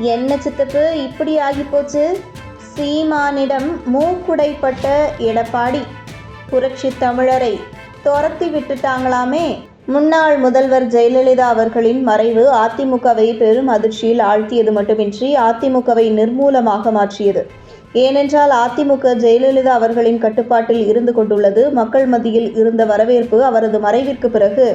என்ன சித்தப்பு? இப்படி ஆகிப்போச்சு. சீமானிடம் மூக்குடைப்பட்ட எடப்பாடி புரட்சி தமிழரை துரத்தி விட்டுட்டாங்களாமே. முன்னாள் முதல்வர் ஜெயலலிதா அவர்களின் மறைவு அதிமுகவை பெரும் அதிர்ச்சியில் ஆழ்த்தியது மட்டுமின்றி அதிமுகவை நிர்மூலமாக மாற்றியது. ஏனென்றால் அதிமுக ஜெயலலிதா அவர்களின் கட்டுப்பாட்டில் இருந்து கொண்டுள்ளது. மக்கள் மத்தியில் இருந்த வரவேற்பு அவரது மறைவிற்கு பிறகு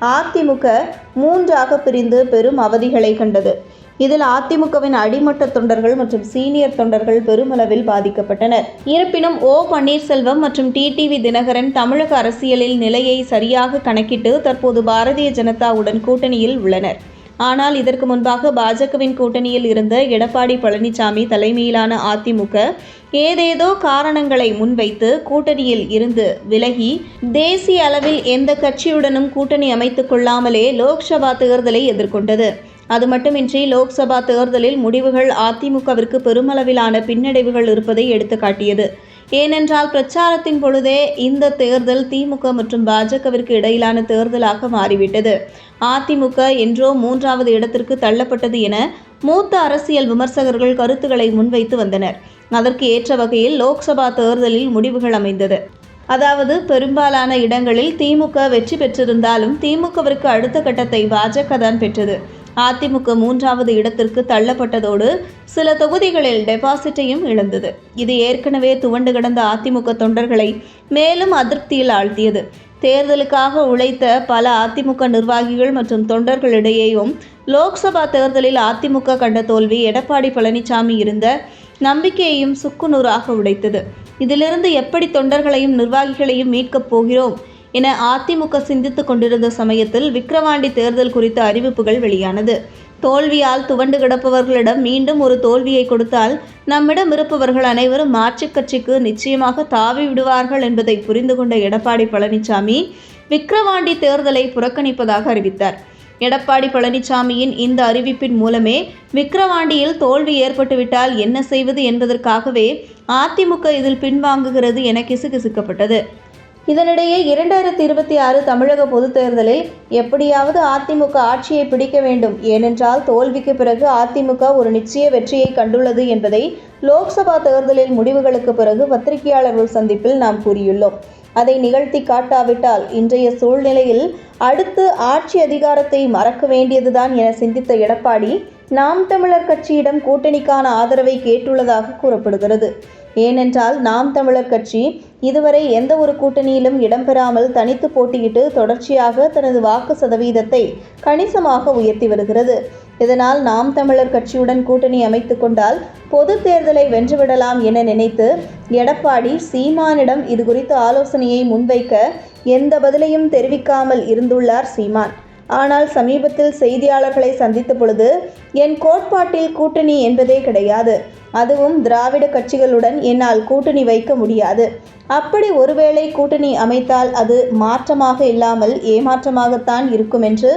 அதிமுக மூன்றாக பிரிந்து பெரும் அவதிகளை கண்டது. இதில் அதிமுகவின் அடிமட்ட தொண்டர்கள் மற்றும் சீனியர் தொண்டர்கள் பெருமளவில் பாதிக்கப்பட்டனர். இருப்பினும் ஓ பன்னீர்செல்வம் மற்றும் டிடிவி தினகரன் தமிழக அரசியலில் நிலையை சரியாக கணக்கிட்டு தற்போது பாரதிய ஜனதாவுடன் கூட்டணியில் உள்ளனர். ஆனால் இதற்கு முன்பாக பாஜகவின் கூட்டணியில் இருந்த எடப்பாடி பழனிசாமி தலைமையிலான அதிமுக ஏதேதோ காரணங்களை முன்வைத்து கூட்டணியில் இருந்து விலகி தேசிய அளவில் எந்த கட்சியுடனும் கூட்டணி அமைத்துக் கொள்ளாமலே லோக்சபா தேர்தலை எதிர்கொண்டது. அது மட்டுமின்றி லோக்சபா தேர்தலில் முடிவுகள் அதிமுகவிற்கு பெருமளவிலான பின்னடைவுகள் இருப்பதை எடுத்துக்காட்டியது. ஏனென்றால் பிரச்சாரத்தின் பொழுதே இந்த தேர்தல் திமுக மற்றும் பாஜகவிற்கு இடையிலான தேர்தலாக மாறிவிட்டது. அதிமுக என்றோ மூன்றாவது இடத்திற்கு தள்ளப்பட்டது என மூத்த அரசியல் விமர்சகர்கள் கருத்துக்களை முன்வைத்து வந்தனர். அதற்கு ஏற்ற வகையில் லோக்சபா தேர்தலில் முடிவுகள் அமைந்தது. அதாவது பெரும்பாலான இடங்களில் திமுக வெற்றி பெற்றிருந்தாலும் திமுகவிற்கு அடுத்த கட்டத்தை பாஜக தான் பெற்றது. அதிமுக மூன்றாவது இடத்திற்கு தள்ளப்பட்டதோடு சில தொகுதிகளில் டெபாசிட்டையும் இழந்தது. இது ஏற்கனவே துவண்டு கிடந்த அதிமுக தொண்டர்களை மேலும் அதிருப்தியில் ஆழ்த்தியது. தேர்தலுக்காக உழைத்த பல அதிமுக நிர்வாகிகள் மற்றும் தொண்டர்களிடையேயும் லோக்சபா தேர்தலில் அதிமுக கண்ட தோல்வி எடப்பாடி பழனிசாமி இருந்த நம்பிக்கையையும் சுக்குநூறாக உடைத்தது. இதிலிருந்து எப்படி தொண்டர்களையும் நிர்வாகிகளையும் மீட்கப் போகிறோம்? என அதிமுக சிந்தித்துக் கொண்டிருந்த சமயத்தில் விக்கிரவாண்டி தேர்தல் குறித்த அறிவிப்புகள் வெளியானது. தோல்வியால் துவண்டு கிடப்பவர்களிடம் மீண்டும் ஒரு தோல்வியை கொடுத்தால் நம்மிடம் இருப்பவர்கள் அனைவரும் மாற்றுக் கட்சிக்கு நிச்சயமாக தாவி விடுவார்கள் என்பதை புரிந்து கொண்ட எடப்பாடி பழனிசாமி விக்கிரவாண்டி தேர்தலை புறக்கணிப்பதாக அறிவித்தார். எடப்பாடி பழனிசாமியின் இந்த அறிவிப்பின் மூலமே விக்கிரவாண்டியில் தோல்வி ஏற்பட்டுவிட்டால் என்ன செய்வது என்பதற்காகவே அதிமுக இதில் பின்வாங்குகிறது என கிசுகிசுக்கப்பட்டது. இதனிடையே இரண்டாயிரத்தி இருபத்தி ஆறு தமிழக பொதுத் தேர்தலில் எப்படியாவது அதிமுக ஆட்சியை பிடிக்க வேண்டும். ஏனென்றால் தோல்விக்கு பிறகு அதிமுக ஒரு நிச்சய வெற்றியை கண்டுள்ளது என்பதை லோக்சபா தேர்தலில் முடிவுகளுக்கு பிறகு பத்திரிகையாளர்கள் சந்திப்பில் நாம் கூறியுள்ளோம். அதை நிகழ்த்தி காட்டாவிட்டால் இன்றைய சூழ்நிலையில் அடுத்து ஆட்சி அதிகாரத்தை மறக்க வேண்டியதுதான் என சிந்தித்த எடப்பாடி நாம் தமிழர் கட்சியிடம் கூட்டணிக்கான ஆதரவை கேட்டுள்ளதாக கூறப்படுகிறது. ஏனென்றால் நாம் தமிழர் கட்சி இதுவரை எந்த ஒரு கூட்டணியிலும் இடம்பெறாமல் தனித்து போட்டியிட்டு தொடர்ச்சியாக தனது வாக்கு சதவீதத்தை கணிசமாக உயர்த்தி வருகிறது. இதனால் நாம் தமிழர் கட்சியுடன் கூட்டணி அமைத்து கொண்டால் பொது தேர்தலை வென்றுவிடலாம் என நினைத்து எடப்பாடி சீமானிடம் இது குறித்து ஆலோசனையை முன்வைக்க எந்த பதிலையும் தெரிவிக்காமல் இருந்துள்ளார் சீமான். ஆனால் சமீபத்தில் செய்தியாளர்களை சந்தித்த பொழுது என் கோட்பாட்டில் கூட்டணி என்பதே கிடையாது. அதுவும் திராவிட கட்சிகளுடன் என்னால் கூட்டணி வைக்க முடியாது. அப்படி ஒருவேளை கூட்டணி அமைத்தால் அது மாற்றமாக இல்லாமல் ஏமாற்றமாகத்தான் இருக்கும் என்று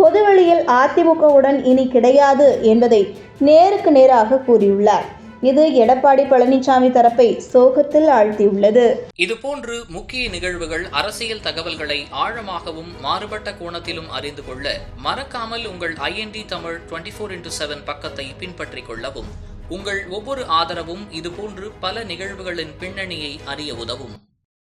பொதுவெளியில் அதிமுகவுடன் இனி கிடையாது என்பதை நேருக்கு நேராக கூறியுள்ளார். இது எடப்பாடி பழனிசாமி தரப்பை சோகத்தில் ஆழ்த்தியுள்ளது. இதுபோன்று முக்கிய நிகழ்வுகள் அரசியல் தகவல்களை ஆழமாகவும் மாறுபட்ட கோணத்திலும் அறிந்து கொள்ள மறக்காமல் உங்கள் IND Tamil twenty four into seven பக்கத்தை பின்பற்றிக் கொள்ளவும் உங்கள் ஒவ்வொரு ஆதரவும் இதுபோன்று பல நிகழ்வுகளின் பின்னணியை அறிய உதவும்.